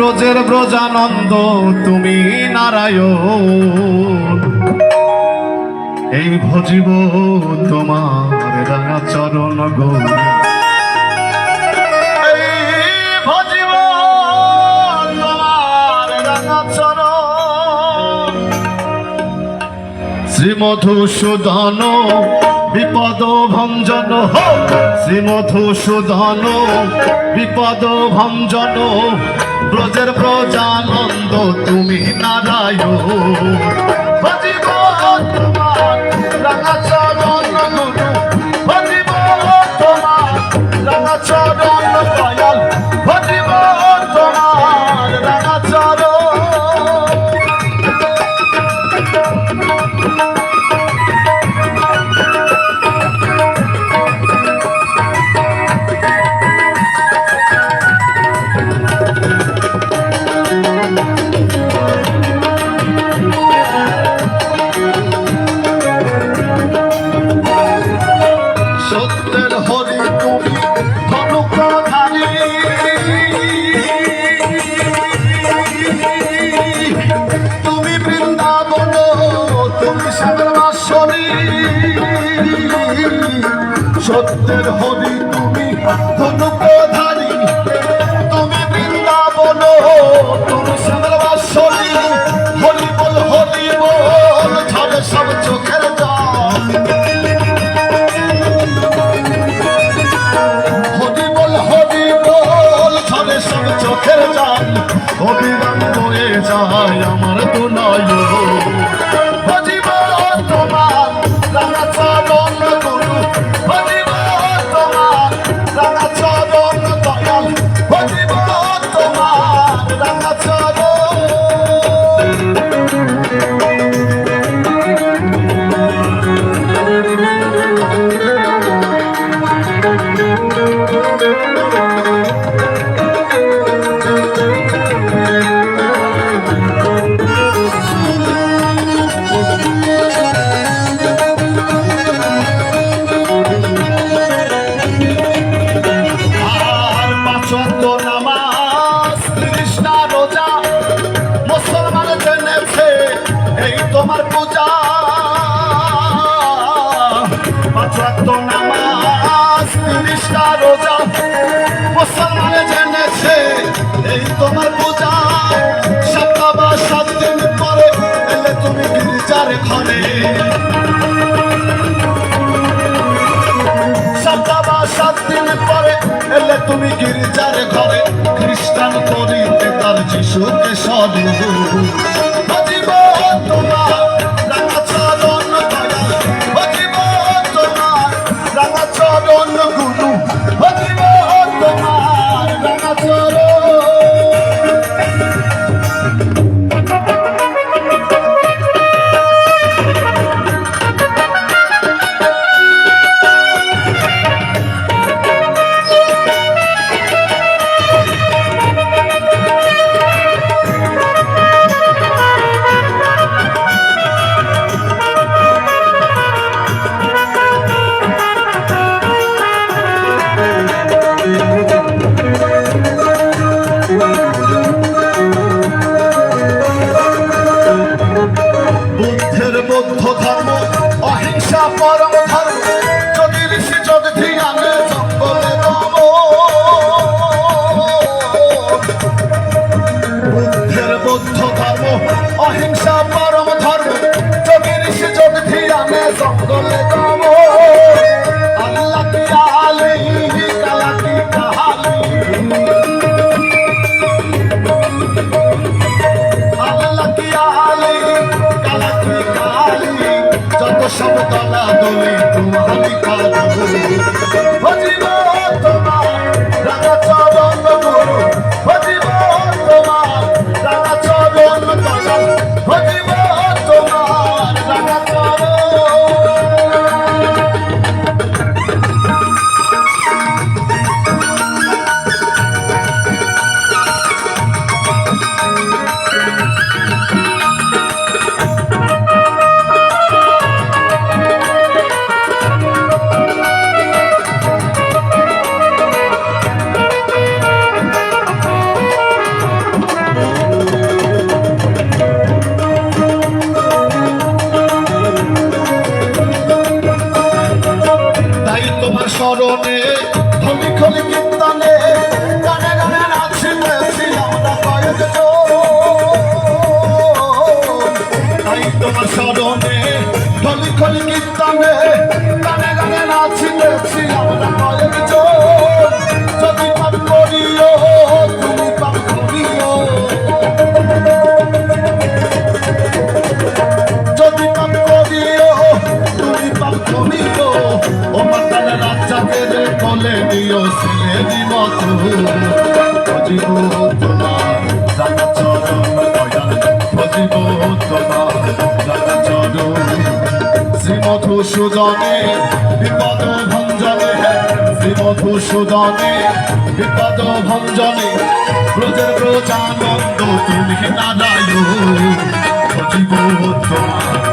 ব্রজের ব্রজানন্দ, তুমি নারায়ণ। এই ভজিব তোমার রাঙা চরণ চরণ শ্রীমধুসূদন বিপদ ভঞ্জন শ্রীমধুসূদন বিপদ ভঞ্জন ব্রজের ব্রজানন্দ তুমি নারায়ণ। সত্যের হরি তুমি ধনুকাধারী তুমি বৃন্দাবন। পাঁচত্ব নামাজ কৃষ্ণা রোজা। মুসলমান জেনেছে, এই তোমার পূজা। সপ্তাহ সাত দিন পরে এলে তুমি গির্জার ঘরে। সপ্তাহ সাত দিন পরে এলে তুমি গির্জার ঘরে। খ্রিস্টান করিতে তার যিশুকে সরু পরম চরণে আমি খলি কীর্তনে গানে গানে নাচি নেছিলাম তোমার চরণ বলে দিও সিলে দিব বুঝিব তোমার রাজা চরণ বুঝিব তোমার রাজা চরণ শ্রীমধুসূদনে বিপদ ভঞ্জনে শ্রীমধুসূদনে বিপদ ভঞ্জনে ব্রজের ব্রজানন্দ তুমি নারায়ণ? বুঝিব তোমার